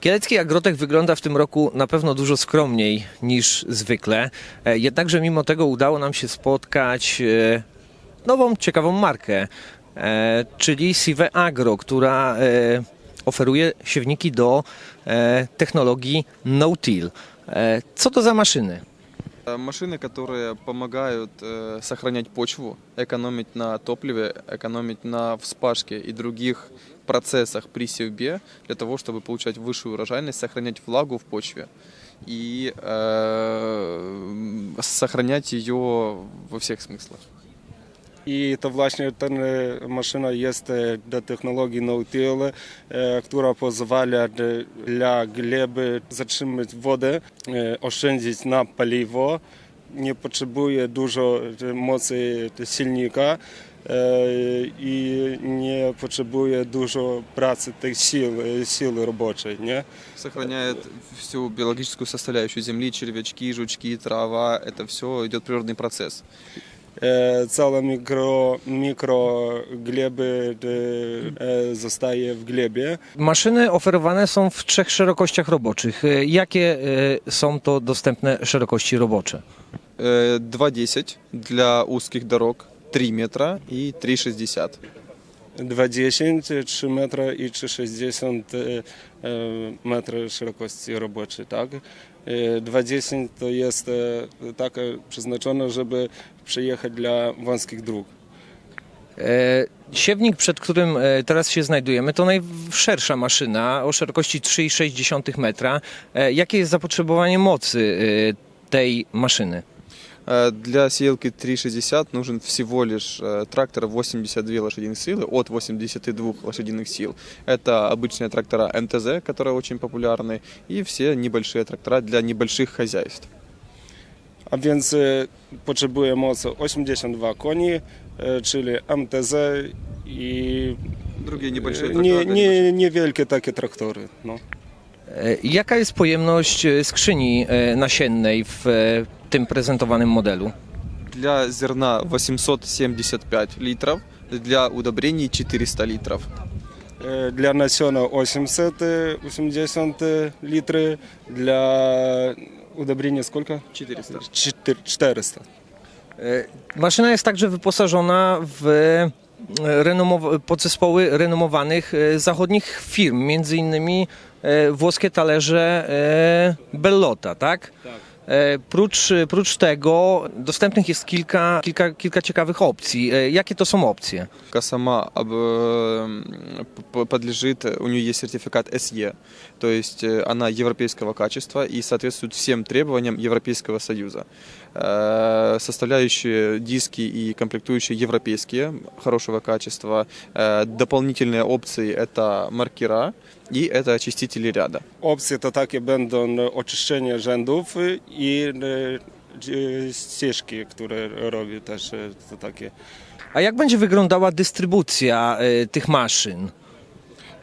Kielecki Agrotech wygląda w tym roku na pewno dużo skromniej niż zwykle. E, Jednakże mimo tego udało nam się spotkać e, nową, ciekawą markę, e, czyli Sive Agro, która oferuje siewniki do technologii no-till. Co to za maszyny? Э, Машины, которые помогают э, сохранять почву, экономить на топливе, экономить на вспашке и других процессах при севбе, для того, чтобы получать высшую урожайность, сохранять влагу в почве и э, сохранять ее во всех смыслах. І то власне та е, машина є е, до технології no-till, е, która pozwala d- dla gleby zatrzymać wodę, e, oszczędzić na paliwo, nie potrzebuje dużo e, mocy e, silnika e, i nie potrzebuje dużo pracy tych sił, e, siły roboczej, nie? Сохраняет всю биологическую составляющую земли, червячки, жучки, трава. Это все идет природный процесс. E, Całe mikro, mikrogleby e, e, zostaje w glebie. Maszyny oferowane są w trzech szerokościach roboczych. E, Jakie e, są to dostępne szerokości robocze? Э, 2,10 для узких дорог, 3 метра и 3,60. 2,10, 3 метри і 3,60 е, е, метри szerokości roboczej, tak? E, 2,10 to jest e, takie przeznaczone, żeby przyjechać dla wąskich dróg. E, Siewnik, przed którym e, teraz się znajdujemy, to najszersza maszyna o szerokości 3,6 metra. E, Jakie jest zapotrzebowanie mocy e, tej maszyny? Э, Для сеялки 3,60 нужен всего лишь э, трактор 82 лошадиных силы, от 82 лошадиных сил. Это обычные трактора МТЗ, которые очень популярны, и все небольшие трактора для небольших хозяйств. A więc e, potrzebuje mocy 82 koni, czyli MTZ i Другие e, небольшие трактора. nie, nie, niewielkie takie traktory. No. E, Jaka jest pojemność e, skrzyni e, nasiennej w tym prezentowanym modelu? Для зерна 875 литров, для удобрений 400 литров. Е, Для нasiona 880 літрів, для удобрення сколько? 400. Чотир- 400. E, Maszyna jest także wyposażona w e, renomow- podzespoły renomowanych e, zachodnich firm, między innymi e, włoskie talerze e, Bellota, tak? E, Prócz, prócz tego dostępnych jest kilka, kilka, kilka ciekawych opcji. E, Jakie to są opcje? Ка сама об- э, п- подлежит, у нее есть сертификат СЕ, то есть э, она европейского качества и соответствует всем требованиям Европейского Союза. Э, Составляющие диски и комплектующие европейские, хорошего качества. Э, Дополнительные опции – это маркера и это очистители ряда. Opcje to takie będą oczyszczenie rzędów i e, e, ścieżki, które robi też e, to takie. A jak będzie wyglądała dystrybucja e, tych maszyn?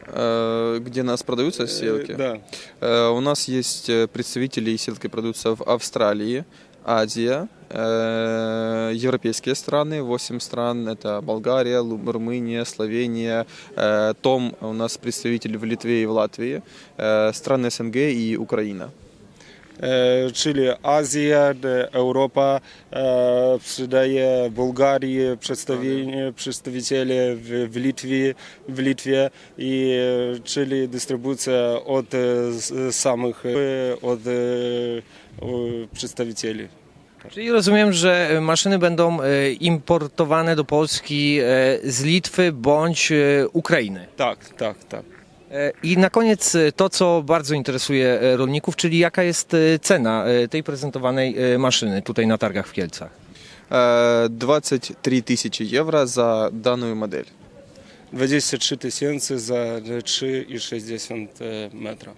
Э, Где у нас продаются сеялки? Да. Э, У нас есть э, представители сетки продаются в Австралии, Азия, э, европейские страны, 8 стран, это Болгария, Лу- Румыния, Словения, Э, Том у нас представитель в Литве и в Латвии, Э, страны СНГ и Украина. E, czyli Azja, e, Europa e, sprzedaje Bułgarii, przedstawiciele w, w, Litwie, w Litwie, i, czyli dystrybucja od samych, od przedstawicieli. Czyli rozumiem, że maszyny będą importowane do Polski z Litwy bądź Ukrainy. Tak, tak, tak. E, I na koniec e, to, co bardzo interesuje e, rolników, czyli jaka jest e, cena e, tej prezentowanej e, maszyny tutaj na targach w Kielcach. Э, 23 тысячи евро за данную модель. 23 tysięcy za 3,60 metra.